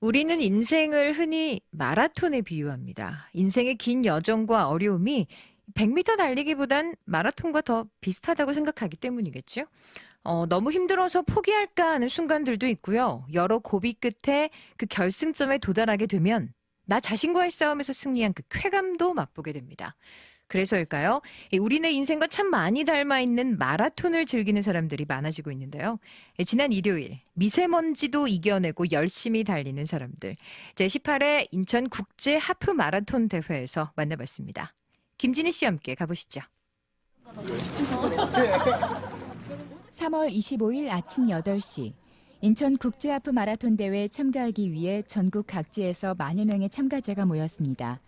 우리는 인생을 흔히 마라톤에 비유합니다. 인생의 긴 여정과 어려움이 100m 달리기보단 마라톤과 더 비슷하다고 생각하기 때문이겠죠. 어, 너무 힘들어서 포기할까 하는 순간들도 있고요. 여러 고비 끝에 그 결승점에 도달하게 되면 나 자신과의 싸움에서 승리한 그 쾌감도 맛보게 됩니다. 그래서일까요? 이 우리네 인생과 참 많이 닮아 있는 마라톤을 즐기는 사람들이 많아지고 있는데요. 예, 지난 일요일 미세먼지도 이겨내고 열심히 달리는 사람들 제18회 인천 국제 하프 마라톤 대회에서 만나봤습니다. 김진희 씨와 함께 가보시죠. 3월 25일 아침 8시 인천 국제 하프 마라톤 대회에 참가하기 위해 전국 각지에서 만여 명의 참가자가 모였습니다.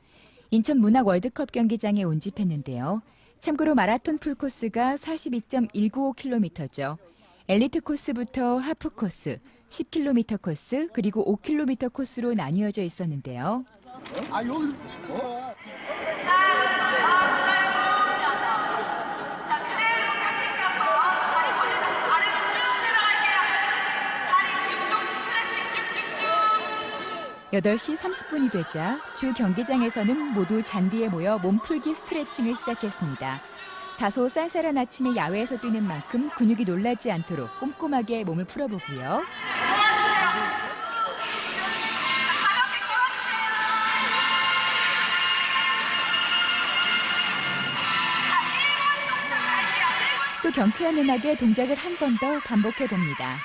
인천 문학 월드컵 경기장에 온집했는데요. 참고로 마라톤 풀코스가 42.195km죠. 엘리트 코스부터 하프 코스, 10km 코스, 그리고 5km 코스로 나뉘어져 있었는데요. 자, 8시 30분이 되자 주 경기장에서는 모두 잔디에 모여 몸풀기 스트레칭을 시작했습니다. 다소 쌀쌀한 아침에 야외에서 뛰는 만큼 근육이 놀라지 않도록 꼼꼼하게 몸을 풀어보고요. 또 경쾌한 음악에 동작을 한 번 더 반복해 봅니다.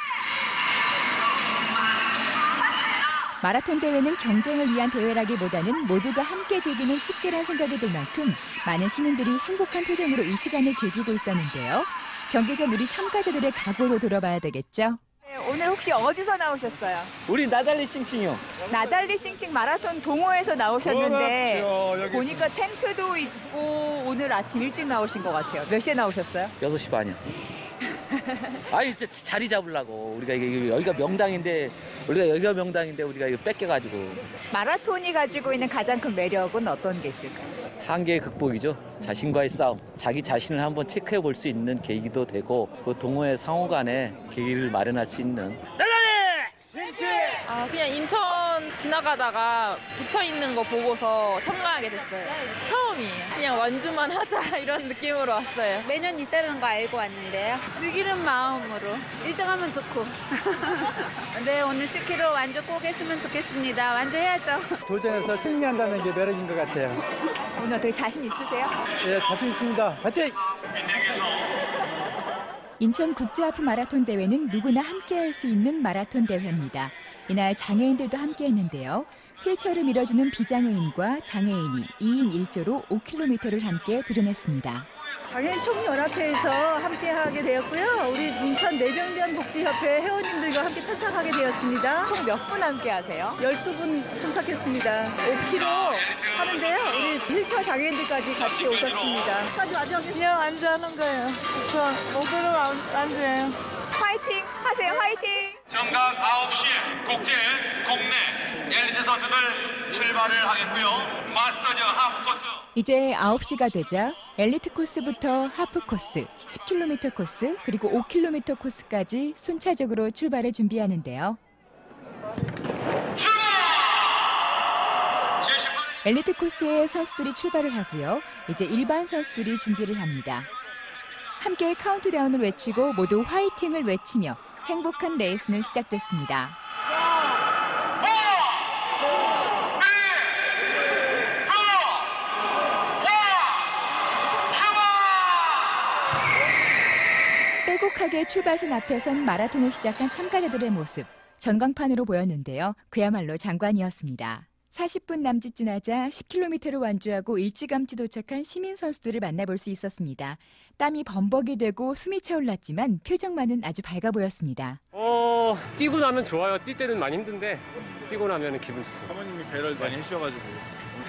마라톤 대회는 경쟁을 위한 대회라기보다는 모두가 함께 즐기는 축제란 생각이 들 만큼 많은 시민들이 행복한 표정으로 이 시간을 즐기고 있었는데요. 경기 전 우리 참가자들의 각오도 들어봐야 되겠죠. 네, 오늘 혹시 어디서 나오셨어요? 우리 나달리 싱싱이요. 나달리 싱싱 마라톤 동호회에서 나오셨는데 그렇죠. 보니까 텐트도 있고 오늘 아침 일찍 나오신 것 같아요. 몇 시에 나오셨어요? 6시 반이요. 아, 이제 자리 잡으려고. 우리가 이게 여기가 명당인데, 우리가 여기가 명당인데, 우리가 이거 뺏겨가지고. 마라톤이 가지고 있는 가장 큰 매력은 어떤 게 있을까요? 한계의 극복이죠. 자신과의 싸움. 자기 자신을 한번 체크해 볼 수 있는 계기도 되고, 그 동호회 상호 간에 계기를 마련할 수 있는. 아, 그냥 인천 지나가다가 붙어 있는 거 보고서 참가하게 됐어요. 처음이에요. 그냥 완주만 하자 이런 느낌으로 왔어요. 매년 있다는 거 알고 왔는데요. 즐기는 마음으로 1등하면 좋고. 네, 오늘 10km 완주 꼭 했으면 좋겠습니다. 완주해야죠. 도전해서 승리한다는 게 매력인 것 같아요. 오늘 어떻게 자신 있으세요? 예, 자신 있습니다. 화이팅! 인천 국제하프 마라톤 대회는 누구나 함께할 수 있는 마라톤 대회입니다. 이날 장애인들도 함께했는데요. 휠체어를 밀어주는 비장애인과 장애인이 2인 1조로 5km를 함께 도전했습니다. 장애인 총연합회에서 함께 하게 되었고요. 우리 인천 내병변 복지협회 회원님들과 함께 참석하게 되었습니다. 총 몇 분 함께 하세요? 12분 참석했습니다. 5km 하는데요. 우리 휠체어 장애인들까지 같이 오셨습니다. 까지 완주하겠습니다. 그냥 완주하는 거예요. 저 목으로 완주해요. 화이팅 하세요, 화이팅! 정각 9시에 국제 국내 엘리트 선수들 출발을 하겠고요. 마스터즈 하프코스 이제 9시가 되자 엘리트 코스부터 하프 코스, 10km 코스, 그리고 5km 코스까지 순차적으로 출발을 준비하는데요. 출발! 제18회 엘리트 코스에 선수들이 출발을 하고요. 이제 일반 선수들이 준비를 합니다. 함께 카운트다운을 외치고 모두 화이팅을 외치며 행복한 레이스는 시작됐습니다. 빼곡하게 출발선 앞에선 마라톤을 시작한 참가자들의 모습 전광판으로 보였는데요. 그야말로 장관이었습니다. 40분 남짓 지나자 10km를 완주하고 일찌감치 도착한 시민 선수들을 만나볼 수 있었습니다. 땀이 범벅이 되고 숨이 차올랐지만 표정만은 아주 밝아 보였습니다. 어, 뛰고 나면 좋아요. 뛸 때는 많이 힘든데 뛰고 나면 기분 좋습니다. 사모님이 배를 많이 해주셔가지고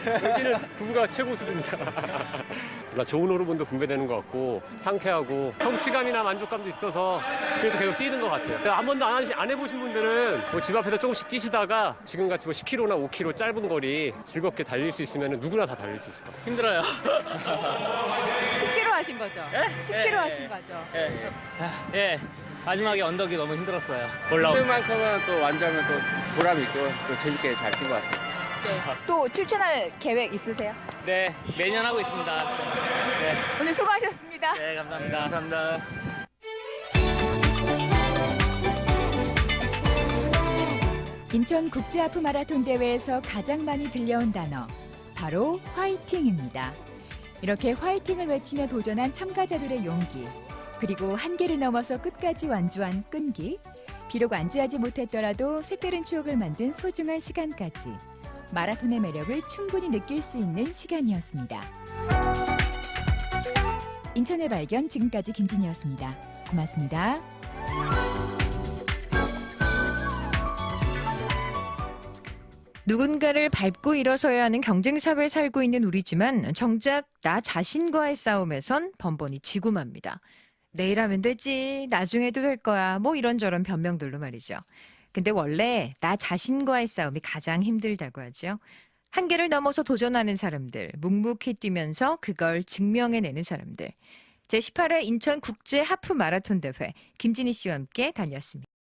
여기는 부부가 최고 수준입니다. 나 좋은 호르몬도 분배되는 것 같고 상쾌하고 성취감이나 만족감도 있어서 그래도 계속 뛰는 것 같아요. 한 번도 안, 하시, 안 해보신 분들은 뭐 집 앞에서 조금씩 뛰시다가 지금같이 뭐 10km나 5km 짧은 거리 즐겁게 달릴 수 있으면 누구나 다 달릴 수 있을 것 같아요. 힘들어요. 10km 하신 거죠? 예? 10km 하신 거죠? 예. 아, 예. 마지막에 언덕이 너무 힘들었어요. 올라오. 만큼은 또 완주하면 또 보람이 있고 또 재밌게 잘 뛴 것 같아요. 또 출전할 계획 있으세요? 네, 매년 하고 있습니다. 네, 오늘 수고하셨습니다. 네 감사합니다. 감사합니다. 인천 국제하프 마라톤 대회에서 가장 많이 들려온 단어 바로 화이팅입니다. 이렇게 화이팅을 외치며 도전한 참가자들의 용기 그리고 한계를 넘어서 끝까지 완주한 끈기 비록 완주하지 못했더라도 색다른 추억을 만든 소중한 시간까지 마라톤의 매력을 충분히 느낄 수 있는 시간이었습니다. 인천의 발견 지금까지 김진이었습니다. 고맙습니다. 누군가를 밟고 일어서야 하는 경쟁 사회에 살고 있는 우리지만 정작 나 자신과의 싸움에선 번번이 지고 맙니다. 내일 하면 되지, 나중에 도 될 거야, 뭐 이런저런 변명들로 말이죠. 근데 원래 나 자신과의 싸움이 가장 힘들다고 하죠. 한계를 넘어서 도전하는 사람들, 묵묵히 뛰면서 그걸 증명해내는 사람들. 제18회 인천 국제 하프 마라톤 대회 김진희 씨와 함께 다녔습니다.